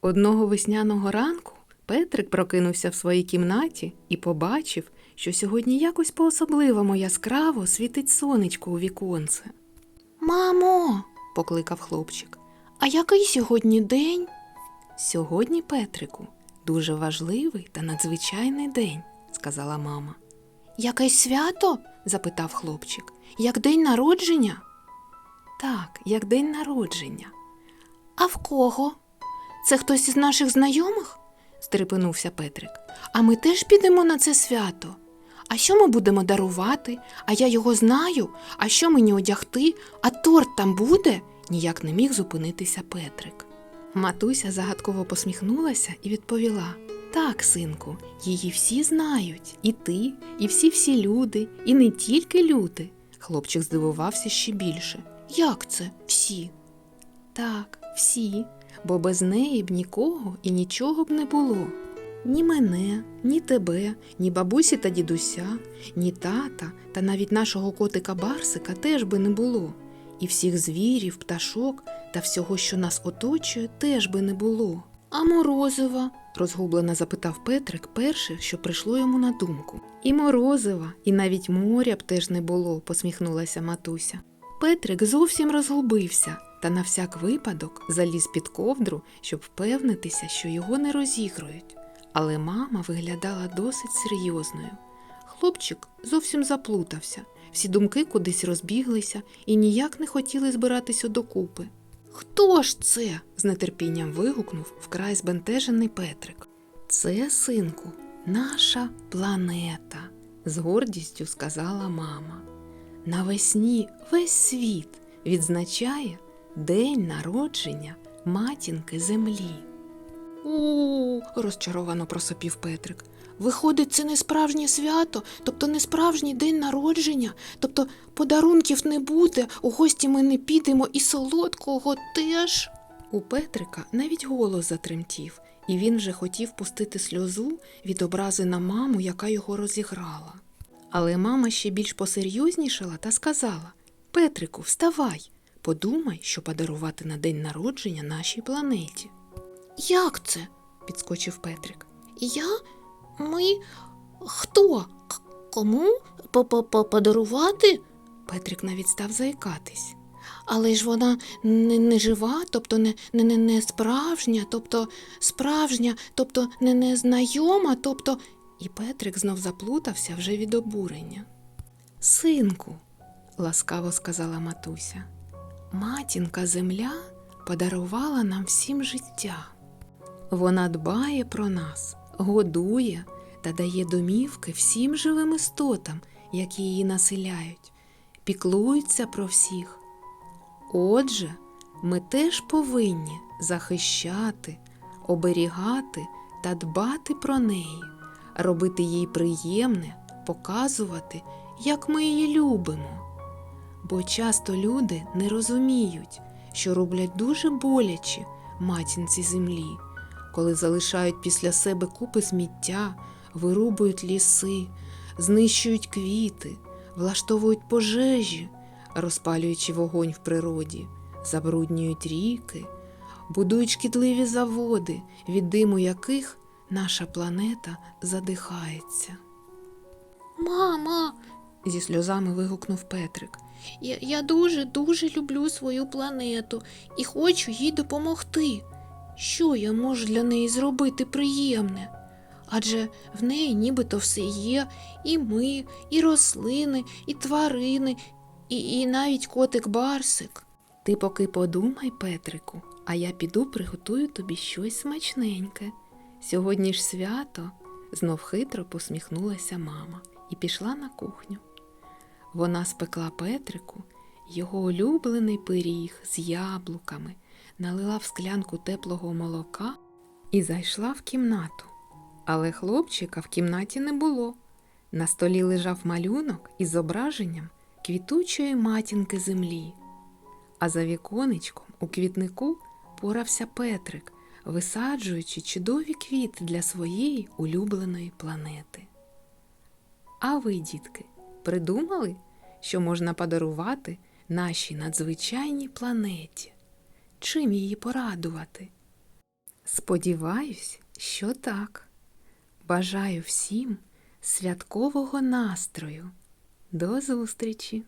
Одного весняного ранку Петрик прокинувся в своїй кімнаті і побачив, що сьогодні якось по-особливому яскраво світить сонечко у віконце. Мамо, Покликав хлопчик. а який сьогодні день? Сьогодні, Петрику, дуже важливий та надзвичайний день, сказала мама. Якесь свято? запитав хлопчик. Як день народження? Так, як день народження. А в кого? Це хтось із наших знайомих? стрепенувся Петрик. А ми теж підемо на це свято. А що ми будемо дарувати? А я його знаю. А що мені одягти? А торт там буде? Ніяк не міг зупинитися Петрик. Матуся загадково посміхнулася і відповіла: Так, синку, її всі знають, і ти, і всі всі люди, і не тільки люди. Хлопчик здивувався ще більше. Як це всі? Так, всі, бо без неї б нікого і нічого б не було. Ні мене, ні тебе, ні бабусі та дідуся, ні тата, та навіть нашого котика Барсика теж би не було. І всіх звірів, пташок та всього, що нас оточує, теж би не було. А морозива? розгублено запитав Петрик перше, що прийшло йому на думку. І морозива, і навіть моря б теж не було, посміхнулася матуся. Петрик зовсім розгубився та на всяк випадок заліз під ковдру, щоб впевнитися, що його не розігрують. Але мама виглядала досить серйозною. Хлопчик зовсім заплутався, всі думки кудись розбіглися і ніяк не хотіли збиратися докупи. Хто ж це? з нетерпінням вигукнув вкрай збентежений Петрик. Це, синку, наша планета, з гордістю сказала мама. Навесні весь світ відзначає День народження матінки землі. У, розчаровано просопів Петрик. виходить, це не справжнє свято, тобто не справжній день народження, тобто подарунків не буде, у гості ми не підемо і солодкого теж. У Петрика навіть голос затремтів, і він вже хотів пустити сльозу від образи на маму, яка його розіграла. Але мама ще більш посерйознішала та сказала: Петрику, вставай, подумай, що подарувати на день народження нашій планеті. Як це? підскочив Петрик. Я? Ми? Хто? К- Кому По-по-по- подарувати? Петрик навіть став заїкатись. Але ж вона не, не жива, тобто не, не, не, не справжня, тобто справжня, тобто не незнайома, тобто. І Петрик знов заплутався вже від обурення. Синку, ласкаво сказала матуся, матінка земля подарувала нам всім життя. Вона дбає про нас, годує та дає домівки всім живим істотам, які її населяють, піклується про всіх. Отже, ми теж повинні захищати, оберігати та дбати про неї, робити їй приємне, показувати, як ми її любимо. Бо часто люди не розуміють, що роблять дуже боляче матінці землі, коли залишають після себе купи сміття, вирубують ліси, знищують квіти, влаштовують пожежі, розпалюючи вогонь в природі, забруднюють ріки, будують шкідливі заводи, від диму яких наша планета задихається. Мама, Зі сльозами вигукнув Петрик. Я, я дуже дуже люблю свою планету і хочу їй допомогти. Що я можу для неї зробити приємне? Адже в неї нібито все є, і ми, і рослини, і тварини, і, і навіть котик Барсик. Ти поки подумай, Петрику, а я піду приготую тобі щось смачненьке. Сьогодні ж свято, знов хитро посміхнулася мама і пішла на кухню. Вона спекла Петрику його улюблений пиріг з яблуками, налила в склянку теплого молока і зайшла в кімнату. Але хлопчика в кімнаті не було. На столі лежав малюнок із зображенням квітучої матінки землі. А за віконечком у квітнику порався Петрик, висаджуючи чудові квіти для своєї улюбленої планети. А ви, дітки, придумали, що можна подарувати нашій надзвичайній планеті? Чим її порадувати? Сподіваюсь, що так. Бажаю всім святкового настрою. До зустрічі!